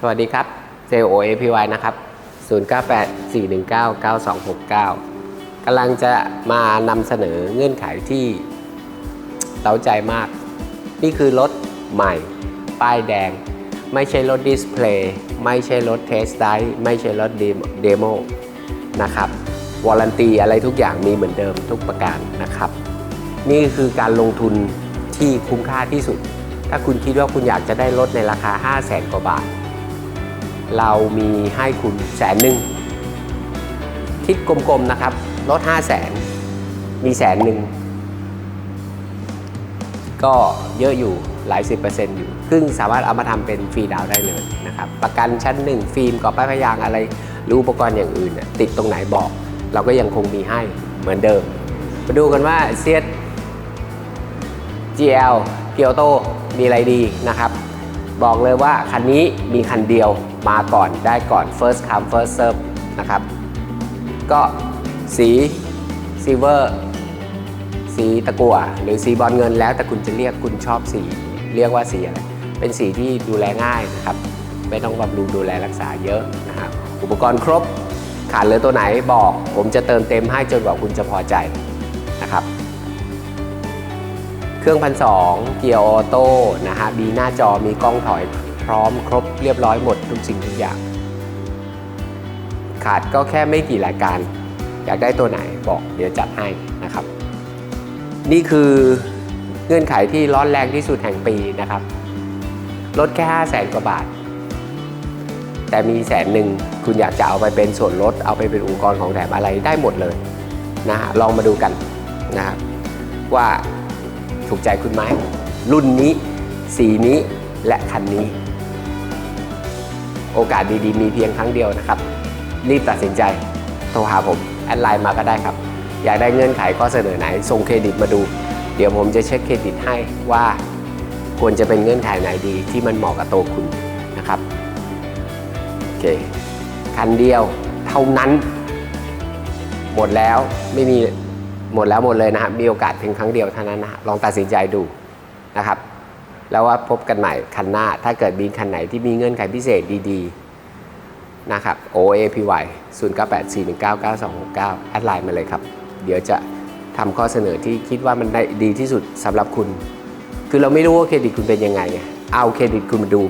สวัสดีครับเซลโอเอพีวนะครับ 0984199269 กำลังจะมานำเสนอเงื่อนไขที่เต้าใจมาก นี่คือรถใหม่ ป้ายแดง ไม่ใช่รถดิสเพลย์ไม่ใช่รถเทสไดไม่ใช่รถเดโมนะครับวอลันตีอะไรทุกอย่างมีเหมือนเดิมทุกประการนะครับ นี่คือการลงทุนที่คุ้มค่าที่สุด ถ้าคุณคิดว่าคุณอยากจะได้รถในราคา 5 0 0แสนกว่าบาท เรามีให้คุณแสนหนึ่งคิดกลมๆนะครับรถ5 0 0แสนมีแสนหนึ่งก็เยอะอยู่หลายสิบเปอร์เซ็นต์อยู่ ซึ่งสามารถเอามาทำเป็นฟรีดาวได้เลยนะครับ ประกันชั้นหนึ่งฟิล์มกรอบป้ายพยางอะไร หรืออุปกรณ์อย่างอื่น ติดตรงไหนบอก เราก็ยังคงมีให้เหมือนเดิม มาดูกันว่าเซีย GL เกียวโตมีอะไรดีนะครับ บอกเลยว่าคันนี้มีคันเดียวมาก่อนได้ก่อน first come first serve นะครับ ก็สีซิลเวอร์สีตะกั่วหรือสีบอลเงินแล้วแต่คุณจะเรียกคุณชอบสี เรียกว่าสีอะไร เป็นสีที่ดูแลง่ายนะครับ ไม่ต้องบำรุงดูแลรักษาเยอะนะครับอุปกรณ์ครบขาดเหลือตัวไหนบอก ผมจะเติมเต็มให้จนกว่าคุณจะพอใจนะครับ เครื่องพันสองเกียร์ออโต้นะฮะมีหน้าจอมีกล้องถอยพร้อมครบเรียบร้อยหมดทุกสิ่งทุกอย่าง ขาดก็แค่ไม่กี่รายการ อยากได้ตัวไหนบอกเดี๋ยวจัดให้นะครับ นี่คือเงื่อนไขที่ร้อนแรงที่สุดแห่งปีนะครับลดแค่5 0 0แสนกว่าบาท แต่มีแสนหนึ่งคุณอยากจะเอาไปเป็นส่วนลด เอาไปเป็นอุปกรณ์ของแถมอะไรได้หมดเลยนะฮะลองมาดูกันนะครับว่า ถูกใจคุณไหม รุ่นนี้ สีนี้และคันนี้ โอกาสดีๆ มีเพียงครั้งเดียวนะครับ รีบตัดสินใจ โทรหาผม แอดไลน์มาก็ได้ครับ อยากได้เงื่อนไขข้อเสนอไหน ส่งเครดิตมาดู เดี๋ยวผมจะเช็คเครดิตให้ว่าควรจะเป็นเงื่อนไขไหนดีที่มันเหมาะกับตัวคุณนะครับโอเคคันเดียวเท่านั้น หมดแล้วไม่มี หมดแล้วหมดเลยนะครับมีโอกาสเพียงครั้งเดียวเท่านั้นนะฮะลองตัดสินใจดูนะครับ แล้วว่าพบกันใหม่คันหน้า ถ้าเกิดมีคันไหนที่มีเงื่อนไขพิเศษดีๆนะครับ OAPY 0 9 8 4 1 9 9 2 6 9แอดไลน์มาเลยครับ เดี๋ยวจะทำข้อเสนอที่คิดว่ามันได้ดีที่สุดสำหรับคุณ คือเราไม่รู้ว่าเครดิตคุณเป็นยังไงไงเอาเครดิตคุณมาดู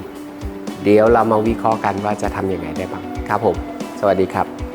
เดี๋ยวเรามาวิเคราะห์กันว่าจะทำยังไงได้บ้างครับผม สวัสดีครับ